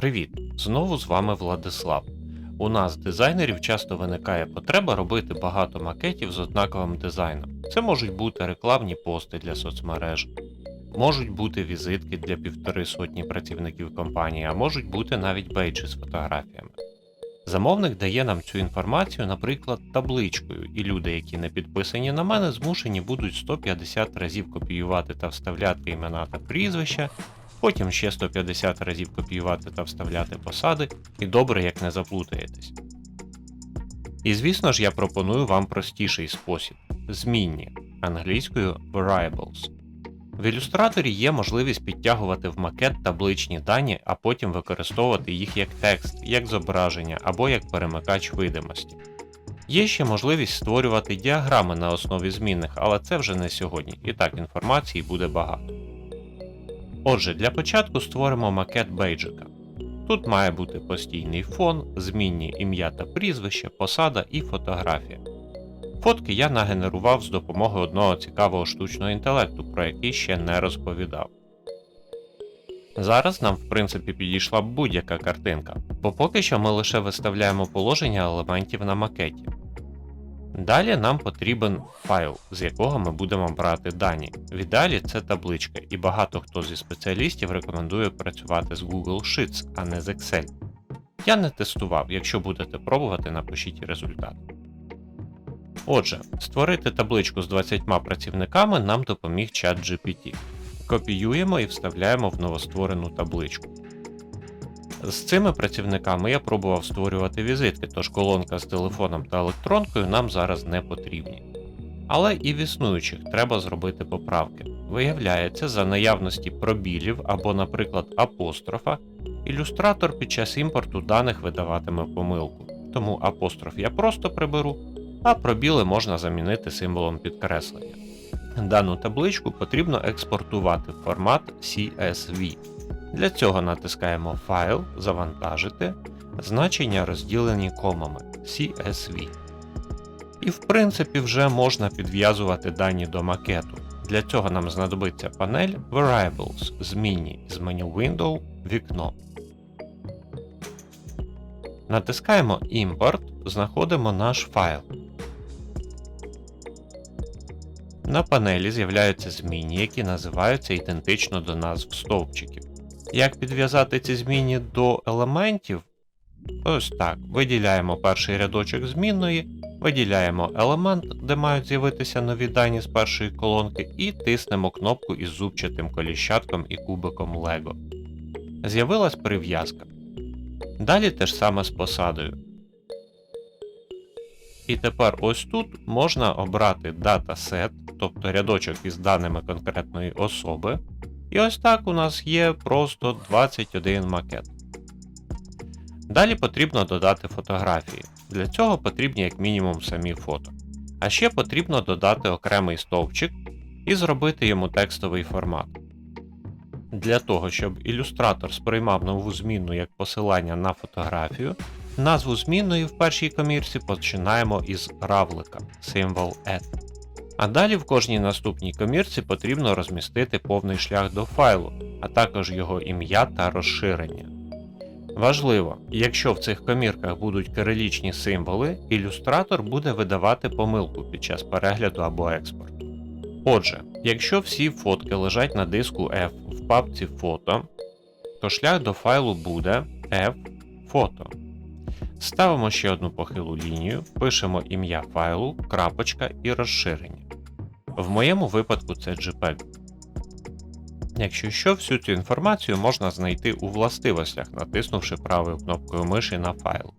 Привіт! Знову з вами Владислав. У нас, дизайнерів, часто виникає потреба робити багато макетів з однаковим дизайном. Це можуть бути рекламні пости для соцмереж, можуть бути візитки для півтори сотні працівників компанії, а можуть бути навіть бейджі з фотографіями. Замовник дає нам цю інформацію, наприклад, табличкою, і люди, які не підписані на мене, змушені будуть 150 разів копіювати та вставляти імена та прізвища, потім ще 150 разів копіювати та вставляти посади, і добре як не заплутаєтесь. І звісно ж я пропоную вам простіший спосіб змінні англійською variables. В ілюстраторі є можливість підтягувати в макет табличні дані, а потім використовувати їх як текст, як зображення або як перемикач видимості. Є ще можливість створювати діаграми на основі змінних, але це вже не сьогодні, і так інформації буде багато. Отже, для початку створимо макет бейджика. Тут має бути постійний фон, змінні ім'я та прізвище, посада і фотографія. Фотки я нагенерував з допомогою одного цікавого штучного інтелекту, про який ще не розповідав. Зараз нам в принципі підійшла будь-яка картинка, бо поки що ми лише виставляємо положення елементів на макеті. Далі нам потрібен файл, з якого ми будемо брати дані. В ідеалі це табличка, і багато хто зі спеціалістів рекомендує працювати з Google Sheets, а не з Excel. Я не тестував, якщо будете пробувати, напишіть результат. Отже, створити табличку з 20 працівниками нам допоміг чат GPT. Копіюємо і вставляємо в новостворену табличку. З цими працівниками я пробував створювати візитки, тож колонка з телефоном та електронкою нам зараз не потрібні. Але і в існуючих треба зробити поправки. Виявляється, за наявності пробілів або, наприклад, апострофа, ілюстратор під час імпорту даних видаватиме помилку. Тому апостроф я просто приберу, а пробіли можна замінити символом підкреслення. Дану табличку потрібно експортувати в формат CSV. Для цього натискаємо Файл, Завантажити, значення розділені комами CSV. І в принципі вже можна підв'язувати дані до макету. Для цього нам знадобиться панель Variables, змінні з меню Window, вікно. Натискаємо Import, знаходимо наш файл. На панелі з'являються змінні, які називаються ідентично до назв стовпчиків. Як підв'язати ці змінні до елементів? Ось так. Виділяємо перший рядочок змінної, виділяємо елемент, де мають з'явитися нові дані з першої колонки, і тиснемо кнопку із зубчатим коліщатком і кубиком Lego. З'явилась прив'язка. Далі те ж саме з посадою. І тепер ось тут можна обрати датасет, тобто рядочок із даними конкретної особи. І ось так у нас є просто 21 макет. Далі потрібно додати фотографії. Для цього потрібні як мінімум самі фото. А ще потрібно додати окремий стовпчик і зробити йому текстовий формат. Для того, щоб ілюстратор сприймав нову змінну як посилання на фотографію, назву змінної в першій комірці починаємо із равлика, символ add. А далі в кожній наступній комірці потрібно розмістити повний шлях до файлу, а також його ім'я та розширення. Важливо, якщо в цих комірках будуть кирилічні символи, ілюстратор буде видавати помилку під час перегляду або експорту. Отже, якщо всі фотки лежать на диску F в папці фото, то шлях до файлу буде F фото. Ставимо ще одну похилу лінію, пишемо ім'я файлу, крапочка і розширення. В моєму випадку це JPEG. Якщо що, всю цю інформацію можна знайти у властивостях, натиснувши правою кнопкою миші на файл.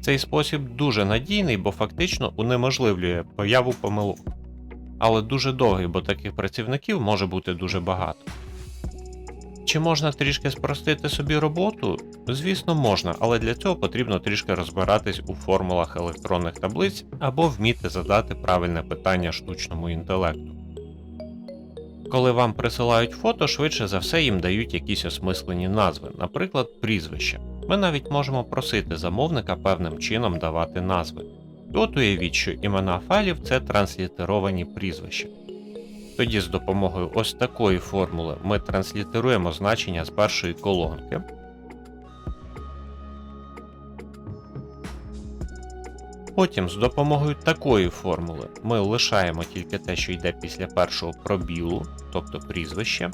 Цей спосіб дуже надійний, бо фактично унеможливлює появу помилок. Але дуже довгий, бо таких працівників може бути дуже багато. Чи можна трішки спростити собі роботу? Звісно, можна, але для цього потрібно трішки розбиратись у формулах електронних таблиць або вміти задати правильне питання штучному інтелекту. Коли вам присилають фото, швидше за все їм дають якісь осмислені назви, наприклад, прізвища. Ми навіть можемо просити замовника певним чином давати назви. І уявіть, що імена файлів це транслітеровані прізвища. Тоді з допомогою ось такої формули ми транслітеруємо значення з першої колонки. Потім з допомогою такої формули ми лишаємо тільки те, що йде після першого пробілу, тобто прізвище.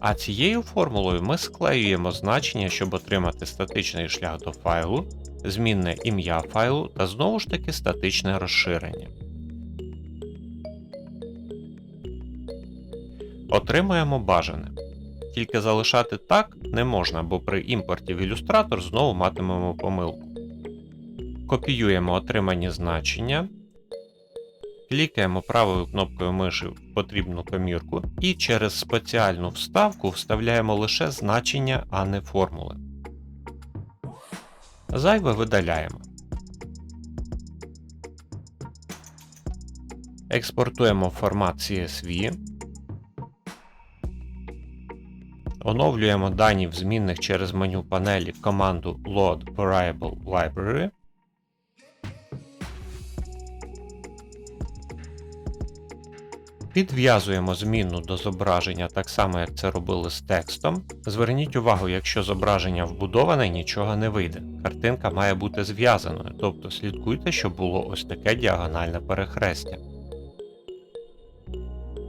А цією формулою ми склеюємо значення, щоб отримати статичний шлях до файлу, змінне ім'я файлу та знову ж таки статичне розширення. Отримуємо бажане. Тільки залишати так не можна, бо при імпорті в ілюстратор знову матимемо помилку. Копіюємо отримані значення, клікаємо правою кнопкою миші в потрібну комірку і через спеціальну вставку вставляємо лише значення, а не формули. Зайве видаляємо. Експортуємо формат CSV. Оновлюємо дані в змінних через меню панелі команду Load Variable Library. Підв'язуємо змінну до зображення так само, як це робили з текстом. Зверніть увагу, якщо зображення вбудоване, нічого не вийде. Картинка має бути зв'язаною, тобто слідкуйте, щоб було ось таке діагональне перехрестя.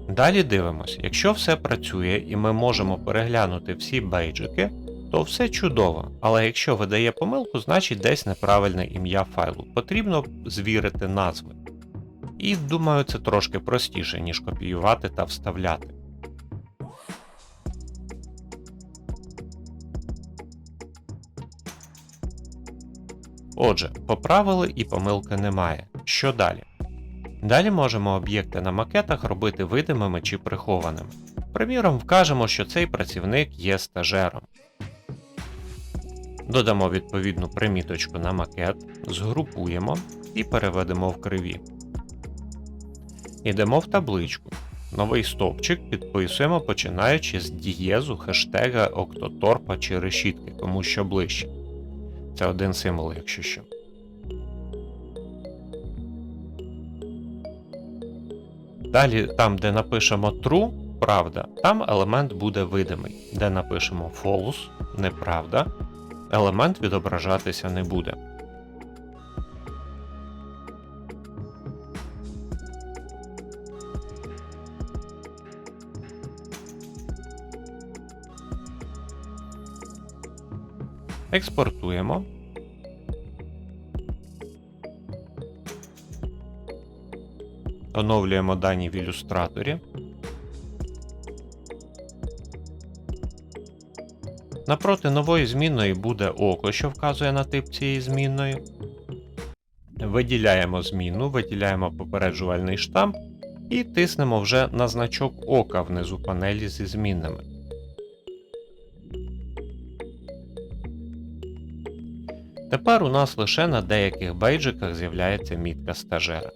Далі дивимось, якщо все працює і ми можемо переглянути всі бейджики, то все чудово, але якщо видає помилку, значить десь неправильне ім'я файлу. Потрібно звірити назви. І думаю, це трошки простіше, ніж копіювати та вставляти. Отже, поправили і помилки немає. Що далі? Далі можемо об'єкти на макетах робити видимими чи прихованими. Приміром, вкажемо, що цей працівник є стажером. Додамо відповідну приміточку на макет, згрупуємо і переведемо в криві. Йдемо в табличку. Новий стовпчик підписуємо починаючи з дієзу хештега Октоторпа чи решітки, кому що ближче. Це один символ, якщо що. Далі, там, де напишемо true, правда, там елемент буде видимий. Де напишемо false, неправда, елемент відображатися не буде. Експортуємо. Оновлюємо дані в ілюстраторі. Напроти нової змінної буде око, що вказує на тип цієї змінної. Виділяємо зміну, виділяємо попереджувальний штамп і тиснемо вже на значок ока внизу панелі зі змінними. Тепер у нас лише на деяких бейджиках з'являється мітка стажера.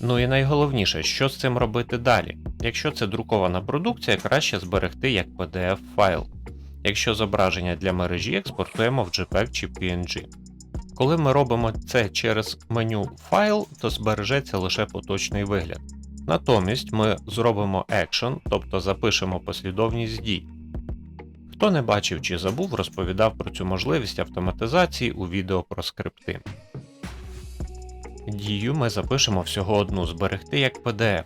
Ну і найголовніше, що з цим робити далі. Якщо це друкована продукція, краще зберегти як PDF файл. Якщо зображення для мережі експортуємо в JPEG чи PNG. Коли ми робимо це через меню Файл, то збережеться лише поточний вигляд. Натомість ми зробимо Action, тобто запишемо послідовність дій. Хто не бачив чи забув, розповідав про цю можливість автоматизації у відео про скрипти. Дію ми запишемо всього одну зберегти як PDF.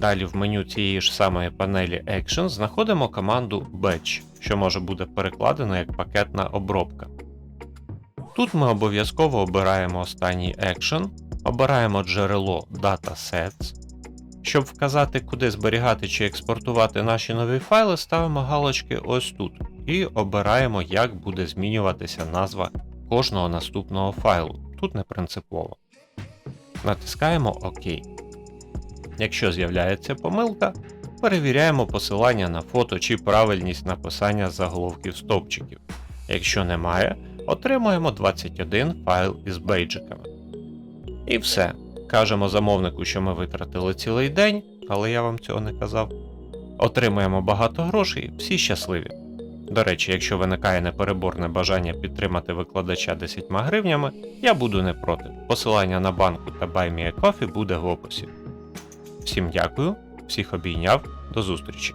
Далі в меню цієї ж самої панелі Action знаходимо команду Batch, що може бути перекладено як пакетна обробка. Тут ми обов'язково обираємо останній Action, обираємо джерело Datasets. Щоб вказати, куди зберігати чи експортувати наші нові файли, ставимо галочки ось тут і обираємо, як буде змінюватися назва кожного наступного файлу. Тут не принципово. Натискаємо ОК. Якщо з'являється помилка, перевіряємо посилання на фото чи правильність написання заголовків стовпчиків. Якщо немає, отримуємо 21 файл із бейджиками. І все. Кажемо замовнику, що ми витратили цілий день, але я вам цього не казав. Отримуємо багато грошей, всі щасливі. До речі, якщо виникає непереборне бажання підтримати викладача 10 гривнями, я буду не проти. Посилання на банку та BuyMeACoffee буде в описі. Всім дякую, всіх обійняв, до зустрічі!